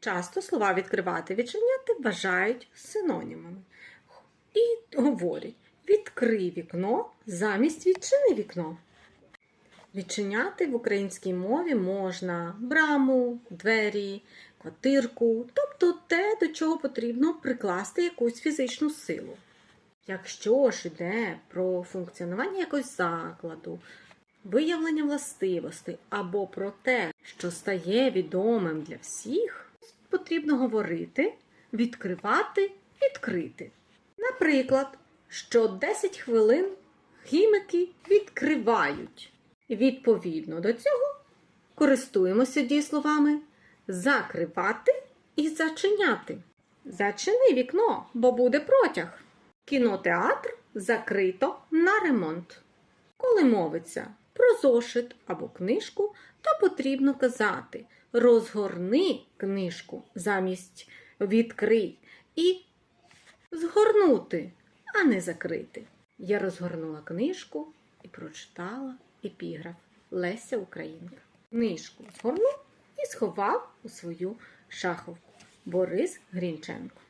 Часто слова відкривати, відчиняти вважають синонімами. І говорять відкрий вікно замість відчини вікно. Відчиняти в українській мові можна браму, двері, квартирку, тобто те, до чого потрібно прикласти якусь фізичну силу. Якщо ж йде про функціонування якогось закладу, виявлення властивостей або про те, що стає відомим для всіх, потрібно говорити, відкривати, відкрити. Наприклад, що 10 хвилин хіміки відкривають. Відповідно до цього користуємося дієсловами закривати і зачиняти. Зачини вікно, бо буде протяг. Кінотеатр закрито на ремонт. Коли мовиться про зошит або книжку, то потрібно казати розгорни книжку замість відкрий і згорнути, а не закрити. Я розгорнула книжку і прочитала епіграф Леся Українка. Книжку згорнув і сховав у свою шаховку Борис Грінченко.